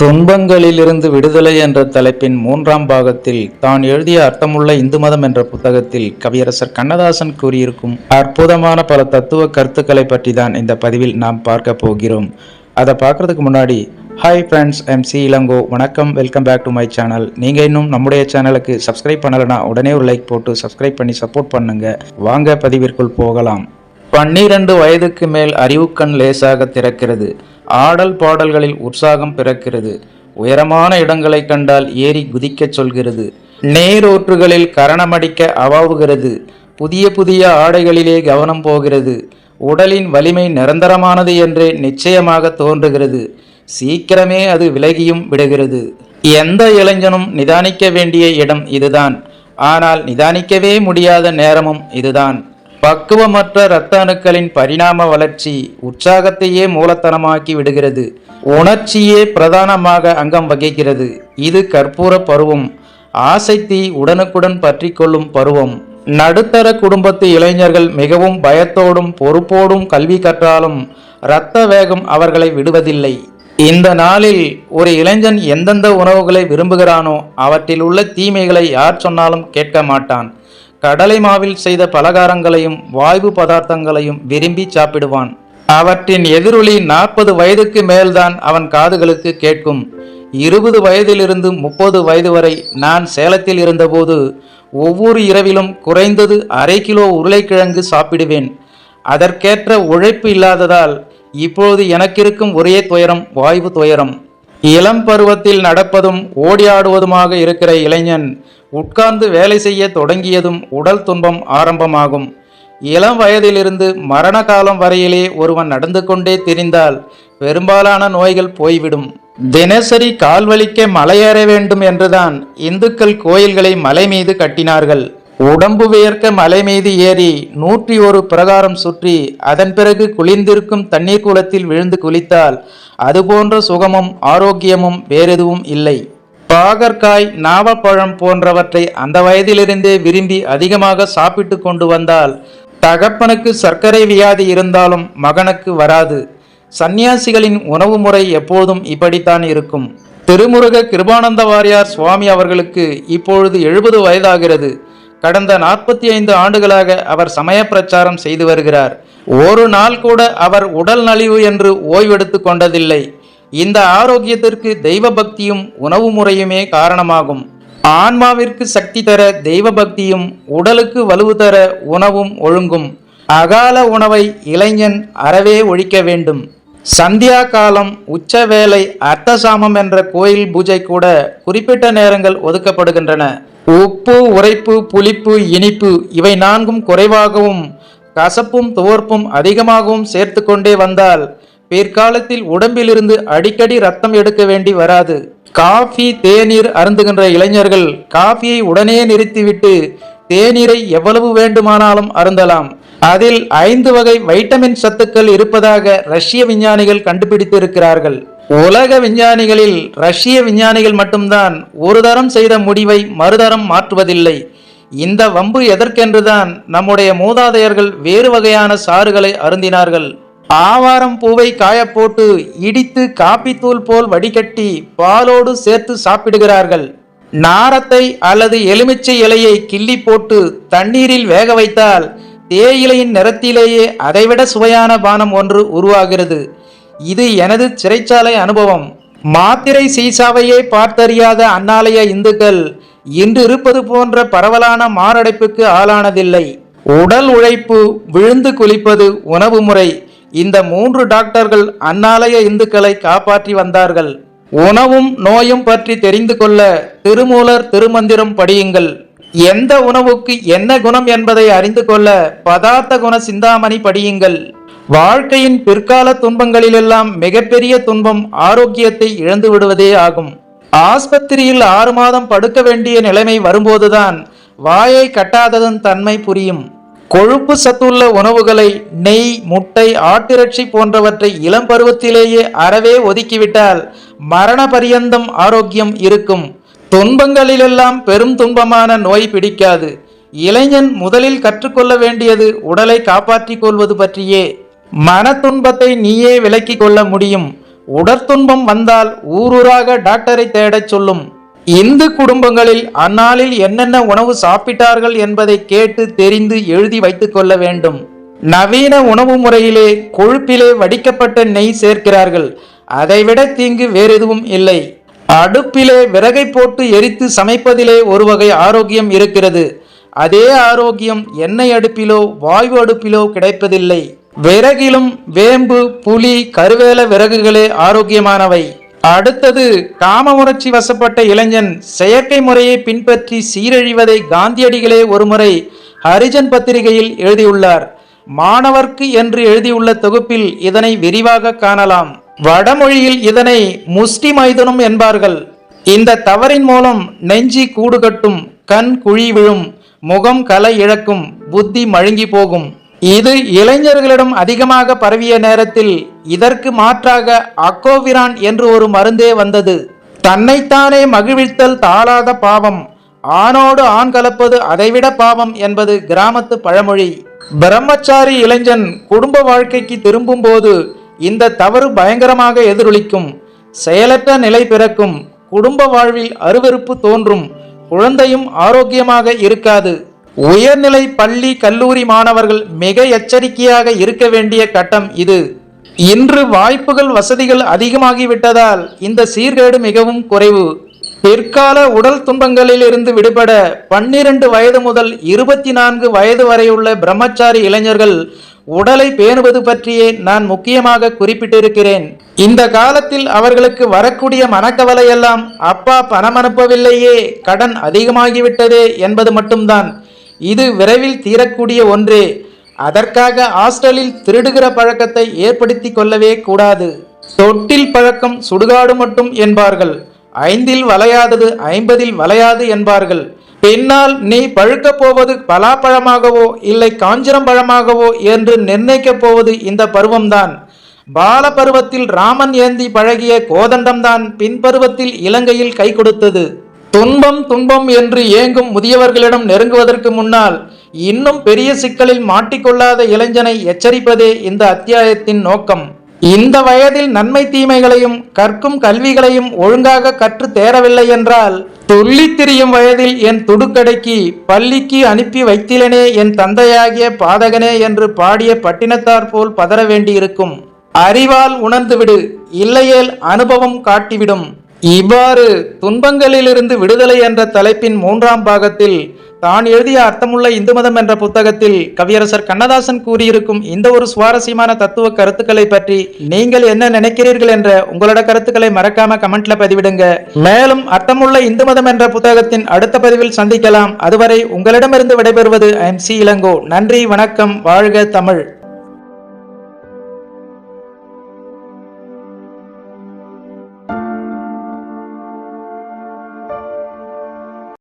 துன்பங்களிலிருந்து விடுதலை என்ற தலைப்பின் மூன்றாம் பாகத்தில் தான் எழுதிய அர்த்தமுள்ள இந்து மதம் என்ற புத்தகத்தில் கவியரசர் கண்ணதாசன் கூறியிருக்கும் அற்புதமான பல தத்துவ கருத்துக்களை பற்றி தான் இந்த பதிவில் நாம் பார்க்க போகிறோம். அதை பார்க்கறதுக்கு முன்னாடி hi friends M C Elango வணக்கம் welcome back to my channel நீங்கள் இன்னும் நம்முடைய சேனலுக்கு சப்ஸ்கிரைப் பண்ணலைன்னா உடனே ஒரு லைக் போட்டு சப்ஸ்கிரைப் பண்ணி சப்போர்ட் பண்ணுங்க. வாங்க பதிவிற்குள் போகலாம். பன்னிரண்டு வயதுக்கு மேல் அறிவுக்கண் லேசாக திறக்கிறது. ஆடல் பாடல்களில் உற்சாகம் பிறக்கிறது. உயரமான இடங்களை கண்டால் ஏறி குதிக்கச் சொல்கிறது. நேரோற்றுகளில் கரணமடிக்க அவாவுகிறது. புதிய புதிய ஆடைகளிலே கவனம் போகிறது. உடலின் வலிமை நிரந்தரமானது என்றே நிச்சயமாக தோன்றுகிறது. சீக்கிரமே அது விலகியும் விடுகிறது. எந்த இளைஞனும் நிதானிக்க வேண்டிய இடம் இதுதான். ஆனால் நிதானிக்கவே முடியாத நேரமும் இதுதான். பக்குவமற்ற இரத்த அணுக்களின் பரிணாம வளர்ச்சி உற்சாகத்தையே மூலத்தனமாக்கி விடுகிறது. உணர்ச்சியே பிரதானமாக அங்கம் வகிக்கிறது. இது கற்பூர பருவம். ஆசைத்தீ உடனுக்குடன் பற்றி கொள்ளும் பருவம். நடுத்தர குடும்பத்து இளைஞர்கள் மிகவும் பயத்தோடும் பொறுப்போடும் கல்வி கற்றாலும் இரத்த வேகம் அவர்களை விடுவதில்லை. இந்த நாளில் ஒரு இளைஞன் எந்தெந்த உணவுகளை விரும்புகிறானோ அவற்றில் உள்ள தீமைகளை யார் சொன்னாலும் கேட்க மாட்டான். கடலை மாவில் செய்த பலகாரங்களையும் வாய்வு பதார்த்தங்களையும் விரும்பி சாப்பிடுவான். அவற்றின் எதிரொலி நாற்பது வயதுக்கு மேல்தான் அவன் காதுகளுக்கு கேட்கும். இருபது வயதிலிருந்து முப்பது வயது வரை நான் சேலத்தில் இருந்தபோது ஒவ்வொரு இரவிலும் குறைந்தது அரை கிலோ உருளைக்கிழங்கு சாப்பிடுவேன். அதற்கேற்ற உழைப்பு இல்லாததால் இப்பொழுது எனக்கிருக்கும் ஒரே துயரம் வாய்வு துயரம். இளம் பருவத்தில் நடப்பதும் ஓடியாடுவதுமாக இருக்கிற இளைஞன் உட்கார்ந்து வேலை செய்ய தொடங்கியதும் உடல் துன்பம் ஆரம்பமாகும். இளம் வயதிலிருந்து மரண காலம் வரையிலே ஒருவன் நடந்து கொண்டே திரிந்தால் பெரும்பாலான நோய்கள் போய்விடும். தினசரி கால்வலிக்க மலையேற வேண்டும் என்றுதான் இந்துக்கள் கோயில்களை மலை மீது கட்டினார்கள். உடம்பு வியர்க்க மலை மீது ஏறி நூற்றி ஒரு பிரகாரம் சுற்றி அதன் பிறகு குளிர்ந்திருக்கும் தண்ணீர் குளத்தில் விழுந்து குளித்தால் அதுபோன்ற சுகமும் ஆரோக்கியமும் வேறெதுவும் இல்லை. பாகற்காய் நாவப்பழம் போன்றவற்றை அந்த வயதிலிருந்தே விரும்பி அதிகமாக சாப்பிட்டு கொண்டு வந்தால் தகப்பனுக்கு சர்க்கரை வியாதி இருந்தாலும் மகனுக்கு வராது. சந்நியாசிகளின் உணவு முறை எப்போதும் இப்படித்தான் இருக்கும். திருமுருக கிருபானந்த வாரியார் சுவாமி அவர்களுக்கு இப்பொழுது எழுபது வயதாகிறது. கடந்த நாற்பத்தி ஐந்து ஆண்டுகளாக அவர் சமய பிரச்சாரம் செய்து வருகிறார். ஒரு நாள் கூட அவர் உடல் நலிவு என்று ஓய்வெடுத்து கொண்டதில்லை. இந்த ஆரோக்கியத்திற்கு தெய்வ பக்தியும் உணவு முறையுமே காரணமாகும். ஆன்மாவிற்கு சக்தி தர தெய்வ பக்தியும் உடலுக்கு வலுவு தர உணவும் ஒழுங்கும். அகால உணவை இளைஞன் அறவே ஒழிக்க வேண்டும். சந்தியா காலம் உச்ச வேலை அர்த்தசாமம் என்ற கோயில் பூஜை கூட குறிப்பிட்ட நேரங்கள் ஒதுக்கப்படுகின்றன. உப்பு உரைப்பு புளிப்பு இனிப்பு இவை நான்கும் குறைவாகவும் கசப்பும் துவர்ப்பும் அதிகமாகவும் சேர்த்து கொண்டே வந்தால் பிற்காலத்தில் உடம்பிலிருந்து அடிக்கடி ரத்தம் எடுக்க வேண்டி வராது. காஃபி தேநீர் அருந்துகின்ற இளைஞர்கள் காஃபியை உடனே நிறுத்திவிட்டு தேநீரை எவ்வளவு வேண்டுமானாலும் அருந்தலாம். அதில் ஐந்து வகை வைட்டமின் சத்துக்கள் இருப்பதாக ரஷ்ய விஞ்ஞானிகள் கண்டுபிடித்திருக்கிறார்கள். உலக விஞ்ஞானிகளில் ரஷ்ய விஞ்ஞானிகள் மட்டும்தான் ஒரு தரம் செய்த முடிவை மறுதரம் மாற்றுவதில்லை. இந்த வம்பு எதற்கென்றுதான் நம்முடைய மூதாதையர்கள் வேறு வகையான சாறுகளை அருந்தினார்கள். ஆவாரம் பூவை காயப்போட்டு இடித்து காப்பித்தூள் போல் வடிகட்டி பாலோடு சேர்த்து சாப்பிடுகிறார்கள். நாரத்தை அல்லது எலுமிச்சை இலையை கிள்ளி போட்டு தண்ணீரில் வேக வைத்தால் தேயிலையின் நிறத்திலேயே அதைவிட சுவையான பானம் ஒன்று உருவாகிறது. இது எனது சிறைச்சாலை அனுபவம். மாத்திரை சீசாவையே பார்த்தறியாத அன்னாலய இந்துக்கள் இன்று இருப்பது போன்ற பரவலான மாரடைப்புக்கு ஆளானதில்லை. உடல் உழைப்பு விழுந்து குளிப்பது உணவு முறை. இந்த மூன்று டாக்டர்கள் அன்னாலய இந்துக்களை காப்பாற்றி வந்தார்கள். உணவும் நோயும் பற்றி தெரிந்து கொள்ள திருமூலர் திருமந்திரம் படியுங்கள். எந்த உணவுக்கு என்ன குணம் என்பதை அறிந்து கொள்ள பதார்த்த குண சிந்தாமணி படியுங்கள். வாழ்க்கையின் பிற்கால துன்பங்களிலெல்லாம் மிகப்பெரிய துன்பம் ஆரோக்கியத்தை இழந்து விடுவதே ஆகும். ஆஸ்பத்திரியில் ஆறு மாதம் படுக்க வேண்டிய நிலைமை வரும்போதுதான் வாயை கட்டாததன் தன்மை புரியும். கொழுப்பு சத்துள்ள உணவுகளை நெய் முட்டை ஆட்டிறைச்சி போன்றவற்றை இளம் பருவத்திலேயே அறவே ஒதுக்கிவிட்டால் மரண பரியந்தம் ஆரோக்கியம் இருக்கும். துன்பங்களிலெல்லாம் பெரும் துன்பமான நோய் பிடிக்காது. இளைஞன் முதலில் கற்றுக்கொள்ள வேண்டியது உடலை காப்பாற்றிக் கொள்வது பற்றியே. மன துன்பத்தை நீயே விலக்கிக் கொள்ள முடியும். உடற்துன்பம் வந்தால் ஊரூராக டாக்டரை தேடச் சொல்லும். இந்து குடும்பங்களில் அந்நாளில் என்னென்ன உணவு சாப்பிட்டார்கள் என்பதை கேட்டு தெரிந்து எழுதி வைத்துக் கொள்ள வேண்டும். நவீன உணவு முறையிலே கொழுப்பிலே வடிக்கப்பட்ட நெய் சேர்க்கிறார்கள். அதைவிட தீங்கு வேறெதுவும் இல்லை. அடுப்பிலே விறகை போட்டு எரித்து சமைப்பதிலே ஒரு வகை ஆரோக்கியம் இருக்கிறது. அதே ஆரோக்கியம் எண்ணெய் அடுப்பிலோ வாயு அடுப்பிலோ கிடைப்பதில்லை. விறகிலும் வேம்பு புலி கருவேல விறகுகளே ஆரோக்கியமானவை. அடுத்தது காமமுணர்ச்சி வசப்பட்ட இளைஞன் செயற்கை முறையை பின்பற்றி சீரழிவதை காந்தியடிகளே ஒருமுறை ஹரிஜன் பத்திரிகையில் எழுதியுள்ளார். மாணவர்க்கு என்று எழுதியுள்ள தொகுப்பில் இதனை விரிவாக காணலாம். வடமொழியில் இதனை முஷ்டி மைதுனம் என்பார்கள். இந்த தவறின் மூலம் நெஞ்சி கூடு கட்டும் கண் குழி விழும் முகம் கலை இழக்கும் புத்தி மழுங்கி போகும். இது இளைஞர்களிடம் அதிகமாக பரவிய நேரத்தில் இதற்கு மாற்றாக அக்கோவிரான் என்று ஒரு மருந்தே வந்தது. தன்னைத்தானே மகிழ்வித்தல் தாளாத பாவம் ஆணோடு ஆண் கலப்பது அதைவிட பாவம் என்பது கிராமத்து பழமொழி. பிரம்மச்சாரி இளைஞன் குடும்ப வாழ்க்கைக்கு திரும்பும்போது இந்த தவறு பயங்கரமாக எதிரொலிக்கும். செயலற்ற நிலை பிறக்கும். குடும்ப வாழ்வில் அருவருப்பு தோன்றும். குழந்தையும் ஆரோக்கியமாக இருக்காது. உயர்நிலை பள்ளி கல்லூரி மாணவர்கள் மிக எச்சரிக்கையாக இருக்க வேண்டிய கட்டம் இது. இன்று வாய்ப்புகள் வசதிகள் அதிகமாகிவிட்டதால் இந்த சீர்கேடு மிகவும் குறைவு. பிற்கால உடல் துன்பங்களில் இருந்து விடுபட பன்னிரண்டு வயது முதல் இருபத்தி நான்கு வயது வரையுள்ள பிரம்மச்சாரி இளைஞர்கள் உடலை பேணுவது பற்றியே நான் முக்கியமாக குறிப்பிட்டிருக்கிறேன். இந்த காலத்தில் அவர்களுக்கு வரக்கூடிய மனக்கவலையெல்லாம் அப்பா பணம் அனுப்பவில்லையே கடன் அதிகமாகிவிட்டதே என்பது மட்டும்தான். இது விரைவில் தீரக்கூடிய ஒன்றே. அதற்காக ஹாஸ்டலில் திருடுகிற பழக்கத்தை ஏற்படுத்தி கொள்ளவே கூடாது. தொட்டில் பழக்கம் சுடுகாடு மட்டும் என்பார்கள். ஐந்தில் வளையாதது ஐம்பதில் வளையாது என்பார்கள். பின்னால் நீ பழுக்கப் போவது பலாப்பழமாகவோ இல்லை காஞ்சிரம் பழமாகவோ என்று நிர்ணயிக்கப் போவது இந்த பருவம்தான். பால பருவத்தில் ராமன் ஏந்தி பழகிய கோதண்டம்தான் பின்பருவத்தில் இலங்கையில் கை கொடுத்தது. துன்பம் துன்பம் என்று ஏங்கும் முதியவர்களிடம் நெருங்குவதற்கு முன்னால் இன்னும் பெரிய சிக்கலில் மாட்டிக்கொள்ளாத இளைஞனை எச்சரிப்பதே இந்த அத்தியாயத்தின் நோக்கம். இந்த வயதில் நன்மை தீமைகளையும் கற்கும் கல்விகளையும் ஒழுங்காக கற்று தேரவில்லை என்றால் துள்ளி திரியும் வயதில் என் துடுக்கடைக்கு பள்ளிக்கு அனுப்பி வைத்திலனே என் தந்தையாகிய பாதகனே என்று பாடிய பட்டினத்தார் போல் பதற வேண்டியிருக்கும். அறிவால் உணர்ந்துவிடு இல்லையேல் அனுபவம் காட்டிவிடும். இவ்வாறு துன்பங்களிலிருந்து விடுதலை என்ற தலைப்பின் மூன்றாம் பாகத்தில் தான் எழுதிய அர்த்தமுள்ள இந்து மதம் என்ற புத்தகத்தில் கவியரசர் கண்ணதாசன் கூறியிருக்கும் இந்த ஒரு சுவாரஸ்யமான தத்துவ கருத்துக்களை பற்றி நீங்கள் என்ன நினைக்கிறீர்கள் என்ற உங்களோட கருத்துக்களை மறக்காம கமெண்ட்ல பதிவிடுங்க. மேலும் அர்த்தமுள்ள இந்து மதம் என்ற புத்தகத்தின் அடுத்த பதிவில் சந்திக்கலாம். அதுவரை உங்களிடமிருந்து விடைபெறுவது எம் சி இளங்கோ. நன்றி வணக்கம் வாழ்க தமிழ்.